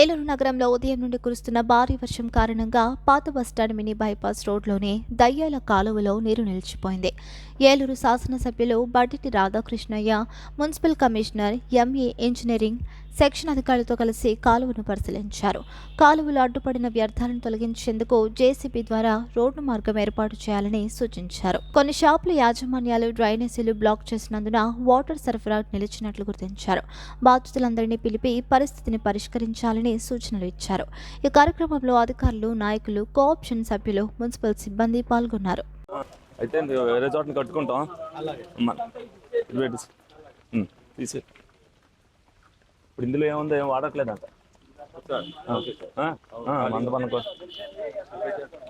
ఏలూరు నగరంలో ఉదయం నుండి కురుస్తున్న భారీ వర్షం కారణంగా పాత బస్టాండ్ మినీ బైపాస్ రోడ్లోని దయ్యాల కాలువలో నీరు నిలిచిపోయింది. ఏలూరు శాసనసభ్యులు Badditi Radhakrishnaiah municipal commissioner ME engineering section అధికారులతో కలిసి కాలువను పరిశీలించారు. కాలువలో అడ్డుపడిన వ్యర్థాలను తొలగించేందుకు జేసీబీ ద్వారా రోడ్డు మార్గం ఏర్పాటు చేయాలని సూచించారు. కొన్ని షాపుల యాజమాన్యాలు డ్రైనేజీలు బ్లాక్ చేసినందున వాటర్ సరఫరా నిలిచినట్లు గుర్తించారు. బాధితులందరినీ పిలిపి పరిస్థితిని పరిష్కరించాలని సూచనలు ఇచ్చారు. ఈ కార్యక్రమంలో అధికారులు నాయకులు కోఆప్షన్ సభ్యులు మున్సిపల్ సిబ్బంది పాల్గొన్నారు. అయితే వేరే చోటని కట్టుకుంటాం. తీసే ఇప్పుడు ఇందులో ఏముందో ఏం వాడట్లేదంట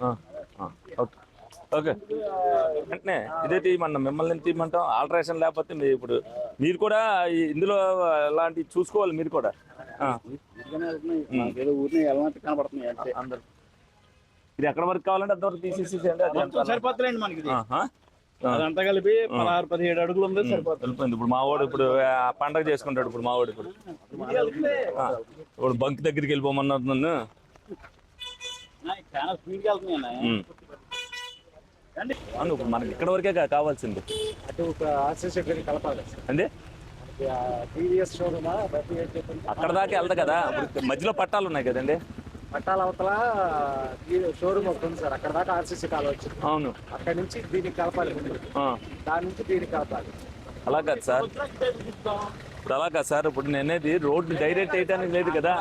ఆ, ఆ, ఓకే. ఓకే. వెంటనే ఇదే తీయమన్నా మిమ్మల్ని తీయమంటాం? ఆల్టరేషన్ లేకపోతే మీ ఇప్పుడు మీరు కూడా ఇందులో అలాంటివి చూసుకోవాలి మీరు కూడా. అంతే. ఇది ఎక్కడ వరకు కావాలంటే అంతవరకు మొత్తం సరిపోతుందండి మనకి. అదంతా కలిపి పదహారు పదిహేడు అడుగులు ఉంది సరిపోతుంది. వెళ్ళిపోయింది. ఇప్పుడు మా వాడు ఇప్పుడు పండగ చేసుకుంటాడు ఇప్పుడు మా వాడు ఇప్పుడు. ఇప్పుడు బంక్ దగ్గరికి వెళ్ళిపోమన్నారు నన్ను. అవును ఇప్పుడు మనకి ఇక్కడ వరకే కావాల్సింది. అటు ఒక ఆర్సీసీ కలపాలి. షోరూమ్ అక్కడ దాకా వెళ్తా కదా. మధ్యలో పట్టాలు ఉన్నాయి కదండి. పట్టాల అవతల షోరూమ్ ఒకటి ఉంది సార్. అక్కడ దాకా ఆర్సీసీ కాల్ వచ్చింది. అవును. అక్కడ నుంచి దీనికి కలపాలి దాని నుంచి దీనికి కలపాలి. అలా కాదు సార్. ఇప్పుడు అలా కాదు సార్. ఇప్పుడు నేనేది రోడ్డు డైరెక్ట్ వేయడానికి లేదు కదా.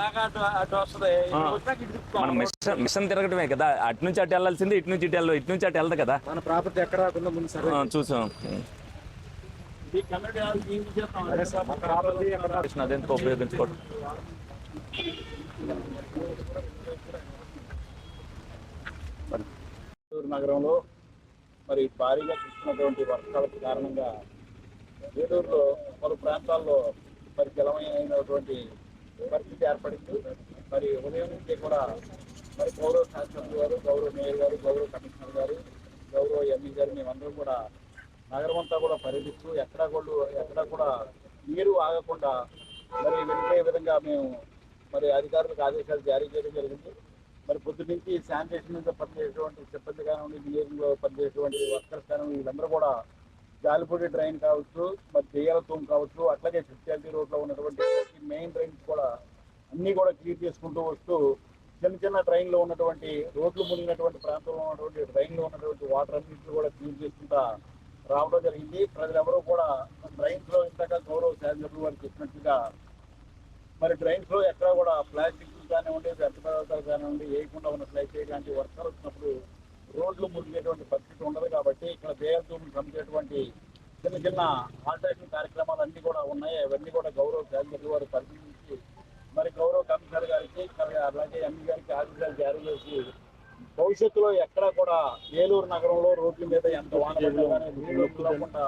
మనం మిషన్ మిషన్ తిరగటమే కదా. అటు నుంచి అటు వెళ్ళాల్సింది ఇటు నుంచి ఇటు వెళ్ళాలి ఇటు నుంచి అటు వెళ్తా కదా. మన ప్రాపర్టీ ఎక్కడ రాకుండా ముందు సరే. చూసాం. అదే ఉపయోగించుకోవడం నగరంలో మరి భారీగా చూస్తున్నటువంటి వర్షాలకు కారణంగా ఏలూరులో పలు ప్రాంతాల్లో మరి జలమయమైనటువంటి పరిస్థితి ఏర్పడింది. మరి ఉదయం నుంచి కూడా మరి గౌరవ శాసనసభ్యులు గారు గౌరవ మేయర్ గారు గౌరవ కమిషనర్ గారు గౌరవ ఎంఈ గారు మేమందరం కూడా నగరం అంతా కూడా పర్యటిస్తూ ఎక్కడా కూడా ఎక్కడా కూడా నీరు ఆగకుండా మరి వెళ్ళే విధంగా మేము మరి అధికారులకు ఆదేశాలు జారీ చేయడం జరిగింది. మరి పొద్దు నుంచి శానిటేషన్ మీద పనిచేసేటువంటి సిబ్బంది కానివ్వండి ఇంజనీరింగ్లో పనిచేసేటువంటి వర్కర్స్ కానివ్వండి వీళ్ళందరూ కూడా జాలిపూడి డ్రైన్ కావచ్చు మరి దెయ్యాల తూమ్ కావచ్చు అట్లాగే స్పెషాలిటీ రోడ్లో ఉన్నటువంటి మెయిన్ డ్రైన్స్ కూడా అన్నీ కూడా క్లియర్ చేసుకుంటూ వస్తూ చిన్న చిన్న ట్రైన్లో ఉన్నటువంటి రోడ్లు మునిగినటువంటి ప్రాంతంలో ఉన్నటువంటి ట్రైన్లో ఉన్నటువంటి వాటర్ అన్నింటిని కూడా క్లీన్ చేసుకుంటా రావడం జరిగింది. ప్రజలెవరూ కూడా ట్రైన్స్లో ఇంతగా గౌరవ శాసనసభ్యులు వారు చెప్పినట్టుగా మరి డ్రైన్స్లో ఎక్కడ కూడా ప్లాస్టిక్ కానివ్వండి వ్యర్థ పదార్థాలు కానివ్వండి వేయకుండా ఉన్నట్లయితే ఇలాంటి వర్షాలు వచ్చినప్పుడు రోడ్లు మురిగేటువంటి పరిస్థితి ఉండదు కాబట్టి ఇక్కడ దేయాలతో పంపేటువంటి చిన్న చిన్న ఆల్టరేషన్ కార్యక్రమాలు అన్ని కూడా ఉన్నాయి. అవన్నీ కూడా గౌరవ శాసనసభ్యులు వారు పరిశీలించి మరి గౌరవ కమిషనర్ గారికి అలాగే ఎంఈ గారికి ఆదేశాలు జారీ చేసి భవిష్యత్తులో ఎక్కడ కూడా ఏలూరు నగరంలో రోడ్ల మీద ఎంత వాన పడ్డా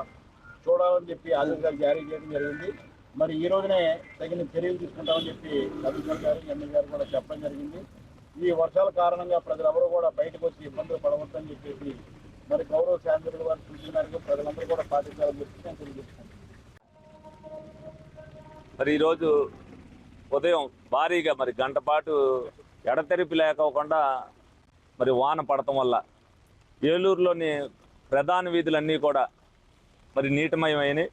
చూడాలని చెప్పి ఆదేశాలు జారీ చేయడం జరిగింది. మరి ఈ రోజునే తగిన చర్యలు తీసుకుంటామని చెప్పి కమిషనర్ గారు ఎమ్మెల్యే గారు కూడా చెప్పడం జరిగింది. ఈ వర్షాల కారణంగా ప్రజలెవరూ కూడా బయటకు వచ్చి ఇబ్బందులు పడవద్దని చెప్పేసి మరి గౌరవ శాంతులు వారు సూచన ప్రజలందరూ కూడా పాటించాలని చెప్పి నేను తెలియజేస్తున్నాను మరి ఈరోజు ఉదయం భారీగా మరి గంట పాటు ఎడతెరిపి లేకోకుండా మరి వాన పడటం వల్ల ఏలూరులోని ప్రధాన వీధులన్నీ కూడా మరి నీటిమయమైనవి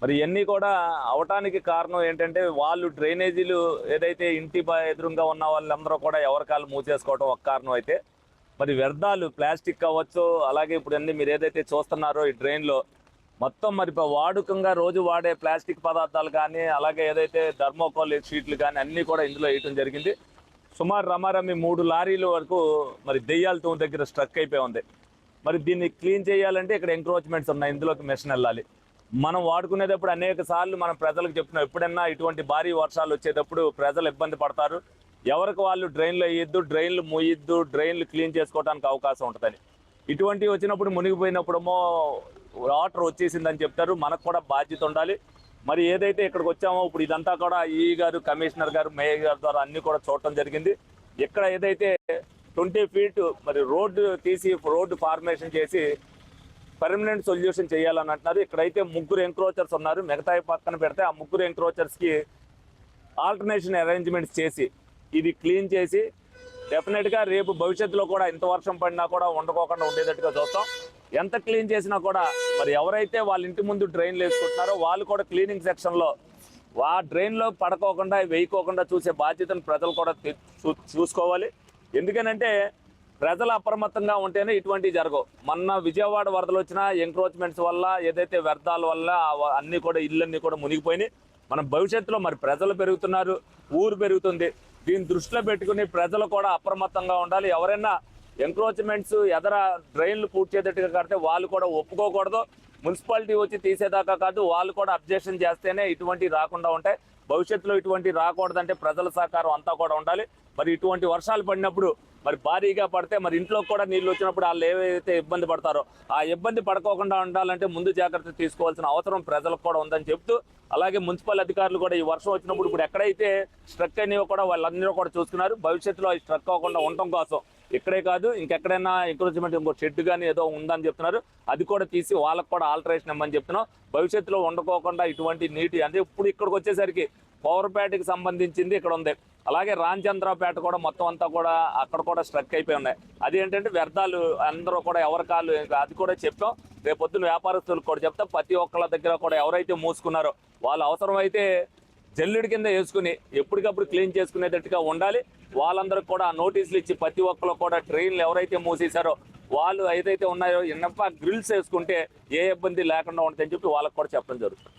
మరి ఇవన్నీ కూడా అవటానికి కారణం ఏంటంటే వాళ్ళు డ్రైనేజీలు ఏదైతే ఇంటి ఎదురుగా ఉన్న వాళ్ళందరూ కూడా ఎవరికాలు మూసేసుకోవడం ఒక కారణం అయితే. మరి వ్యర్థాలు ప్లాస్టిక్ కావచ్చు అలాగే ఇప్పుడు అన్ని మీరు ఏదైతే చూస్తున్నారో ఈ డ్రైన్లో మొత్తం మరి ఇప్పుడు వాడుకంగా రోజు వాడే ప్లాస్టిక్ పదార్థాలు కానీ అలాగే ఏదైతే థర్మోకోల్ షీట్లు కానీ అన్నీ కూడా ఇందులో వేయటం జరిగింది. సుమారు రమారమి మూడు లారీల వరకు మరి దెయ్యాల తూము దగ్గర స్ట్రక్ అయిపోయి ఉంది. మరి దీన్ని క్లీన్ చేయాలంటే ఇక్కడ ఎంక్రోచ్మెంట్స్ ఉన్నాయి. ఇందులోకి మెషిన్ వెళ్ళాలి. మనం వాడుకునేటప్పుడు అనేక సార్లు మనం ప్రజలకు చెప్తున్నాం ఎప్పుడన్నా ఇటువంటి భారీ వర్షాలు వచ్చేటప్పుడు ప్రజలు ఇబ్బంది పడతారు. ఎవరికి వాళ్ళు డ్రైన్లు వేయొద్దు డ్రైన్లు మూయొద్దు డ్రైన్లు క్లీన్ చేసుకోవడానికి అవకాశం ఉంటుందని. ఇటువంటివి వచ్చినప్పుడు మునిగిపోయినప్పుడేమో వాటర్ వచ్చేసిందని చెప్తారు. మనకు కూడా బాధ్యత ఉండాలి. మరి ఏదైతే ఇక్కడికి వచ్చామో ఇప్పుడు ఇదంతా కూడా ఈ గారు కమిషనర్ గారు మేయర్ గారి ద్వారా అన్నీ కూడా చూడటం జరిగింది. ఇక్కడ ఏదైతే ట్వంటీ ఫీట్ మరి రోడ్డు తీసి రోడ్డు ఫార్మేషన్ చేసి పర్మనెంట్ సొల్యూషన్ చేయాలని అంటున్నారు. ఇక్కడైతే ముగ్గురు ఎంక్రోచర్స్ ఉన్నారు. మిగతా పక్కన పెడితే ఆ ముగ్గురు ఎంక్రోచర్స్కి ఆల్టర్నేషన్ అరేంజ్మెంట్స్ చేసి ఇది క్లీన్ చేసి డెఫినెట్గా రేపు భవిష్యత్తులో కూడా ఇంత వర్షం పడినా కూడా ఉండకోకుండా ఉండేటట్టుగా చూస్తాం. ఎంత క్లీన్ చేసినా కూడా మరి ఎవరైతే వాళ్ళ ఇంటి ముందు డ్రైన్లు వేసుకుంటున్నారో వాళ్ళు కూడా క్లీనింగ్ సెక్షన్లో ఆ డ్రైన్లో పడుకోకుండా వేయకోకుండా చూసే బాధ్యతను ప్రజలు కూడా చూ- చూసుకోవాలి. ఎందుకనంటే ప్రజలు అప్రమత్తంగా ఉంటేనే ఇటువంటివి జరగవు. మొన్న విజయవాడ వరదలు వచ్చిన ఎంక్రోచ్మెంట్స్ వల్ల ఏదైతే వ్యర్థాల వల్ల అన్నీ కూడా ఇళ్ళన్నీ కూడా మునిగిపోయినాయి. మనం భవిష్యత్తులో మరి ప్రజలు పెరుగుతున్నారు ఊరు పెరుగుతుంది. దీన్ని దృష్టిలో పెట్టుకుని ప్రజలు కూడా అప్రమత్తంగా ఉండాలి. ఎవరైనా ఎంక్రోచ్మెంట్స్ ఎదర డ్రైన్లు పూడ్చేటట్టుగా కడితే వాళ్ళు కూడా ఒప్పుకోకూడదు. మున్సిపాలిటీ వచ్చి తీసేదాకా కాదు వాళ్ళు కూడా అబ్జెక్షన్ చేస్తేనే ఇటువంటివి రాకుండా ఉంటాయి. భవిష్యత్తులో ఇటువంటి రాకూడదంటే ప్రజల సహకారం అంతా కూడా ఉండాలి. మరి ఇటువంటి వర్షాలు పడినప్పుడు మరి భారీగా పడితే మరి ఇంట్లో కూడా నీళ్ళు వచ్చినప్పుడు వాళ్ళు ఏవైతే ఇబ్బంది పడతారో ఆ ఇబ్బంది పడకోకుండా ఉండాలంటే ముందు జాగ్రత్త తీసుకోవాల్సిన అవసరం ప్రజలకు కూడా ఉందని చెప్తూ అలాగే మున్సిపల్ అధికారులు కూడా ఈ వర్షం వచ్చినప్పుడు ఇప్పుడు ఎక్కడైతే స్ట్రక్ అయినవి కూడా వాళ్ళందరూ కూడా చూసుకున్నారు. భవిష్యత్తులో అవి స్ట్రక్ అవ్వకుండా ఉండటం కోసం ఇక్కడే కాదు ఇంకెక్కడైనా ఎంకరేజ్మెంట్ ఇంకో షెడ్ కానీ ఏదో ఉందని చెప్తున్నారు. అది కూడా తీసి వాళ్ళకు కూడా ఆల్టరేషన్ ఇవ్వమని చెప్తున్నాం. భవిష్యత్తులో ఉండకోకుండా ఇటువంటి నీటి అంటే ఇప్పుడు ఇక్కడికి వచ్చేసరికి పవర్పేటకి సంబంధించింది ఇక్కడ ఉంది. అలాగే రాంచంద్రపేట కూడా మొత్తం అంతా కూడా అక్కడ కూడా స్ట్రక్ అయిపోయి ఉన్నాయి. అది ఏంటంటే వ్యర్థాలు అందరూ కూడా ఎవరి కాళ్ళు అది కూడా చెప్పాం. రేపొద్దున వ్యాపారస్తులకు కూడా చెప్తాం. ప్రతి ఒక్కళ్ళ దగ్గర కూడా ఎవరైతే మూసుకున్నారో వాళ్ళు అవసరమైతే జల్లుడి కింద వేసుకుని ఎప్పటికప్పుడు క్లీన్ చేసుకునేటట్టుగా ఉండాలి. వాళ్ళందరికి కూడా నోటీసులు ఇచ్చి ప్రతి ఒక్కరు కూడా ట్రైన్లు ఎవరైతే మూసేశారో వాళ్ళు ఏదైతే ఉన్నాయో ఎన్నప్ప గ్రిల్స్ వేసుకుంటే ఏ ఇబ్బంది లేకుండా ఉంటుందని చెప్పి వాళ్ళకి కూడా చెప్పడం జరుగుతుంది.